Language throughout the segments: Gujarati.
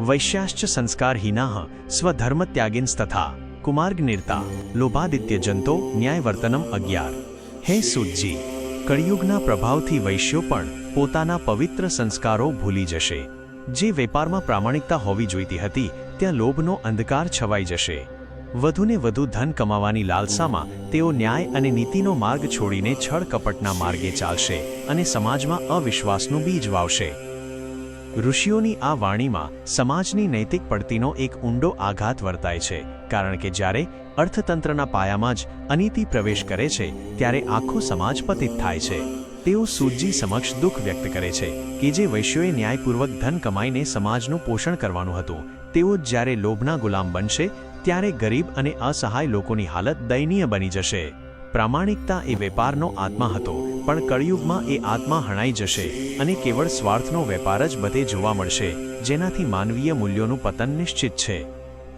વૈશ્યાશ્ચ સંસ્કારહીનાઃ સ્વધર્મત્યાગિન્સ્તથા કુમાર્ગનિર્તા લોભાદિત્યજંતો ન્યાયવર્તનમ અગિયાર હે સુજી કળિયુગના પ્રભાવથી વૈશ્યો પણ પોતાના પવિત્ર સંસ્કારો ભૂલી જશે જે વેપારમાં પ્રામાણિકતા હોવી જોઈતી હતી ત્યાં લોભનો અંધકાર છવાઈ જશે વધુને વધુ ધન કમાવાની લાલસામાં તેઓ ન્યાય અને નીતિનો માર્ગ છોડીને છળ કપટના માર્ગે ચાલશે અને સમાજમાં અવિશ્વાસનું બીજ વાવશે ઋષિઓની આ વાણીમાં સમાજની નૈતિક પડતીનો એક ઊંડો આઘાત વર્તાય છે, કારણ કે જ્યારે અર્થતંત્રના પાયામાં જ અનીતિ પ્રવેશ કરે છે, ત્યારે આખો સમાજ પતિત થાય છે. તેઓ સૂજી સમક્ષ દુઃખ વ્યક્ત કરે છે કે જે વૈશ્યોએ ન્યાયપૂર્વક ધન કમાઈને સમાજનું પોષણ કરવાનું હતું. તેઓ જ્યારે લોભના ગુલામ બનશે, ત્યારે ગરીબ અને અસહાય લોકોની હાલત દયનીય બની જશે. પ્રામાણિકતા એ વેપારનો આત્મા હતો, પણ કળિયુગમાં એ આત્મા હણાઈ જશે અને કેવળ સ્વાર્થનો વેપાર જ બધે જોવા મળશે, જેનાથી માનવીય મૂલ્યોનું પતન નિશ્ચિત છે.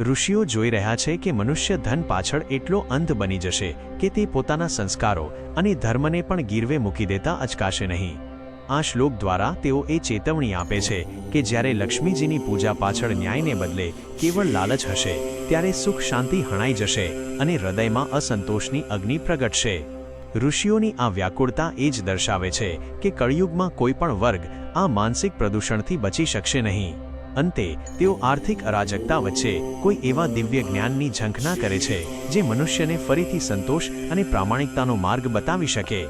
ઋષિઓ જોઈ રહ્યા છે કે મનુષ્ય ધન પાછળ એટલો અંધ બની જશે કે તે પોતાના સંસ્કારો અને ધર્મને પણ ગીરવે મૂકી દેતા અચકાશે નહીં. આ શ્લોક દ્વારા તેઓ એ ચેતવણી આપે છે કે જ્યારે લક્ષ્મીજીની પૂજા પાછળ ન્યાયને બદલે કેવળ લાલચ હશે, ત્યારે સુખ શાંતિ હણાઈ જશે અને હૃદયમાં અસંતોષની અગ્નિ પ્રગટશે. ઋષિઓની આ વ્યાકુળતા એ જ દર્શાવે છે કે કળિયુગમાં કોઈ પણ વર્ગ આ માનસિક પ્રદૂષણથી બચી શકશે નહીં. અંતે, તેઓ આર્થિક અરાજકતા વચ્ચે કોઈ એવા દિવ્ય જ્ઞાનની ઝંખના કરે છે જે મનુષ્યને ફરીથી સંતોષ અને પ્રામાણિકતાનો માર્ગ બતાવી શકે.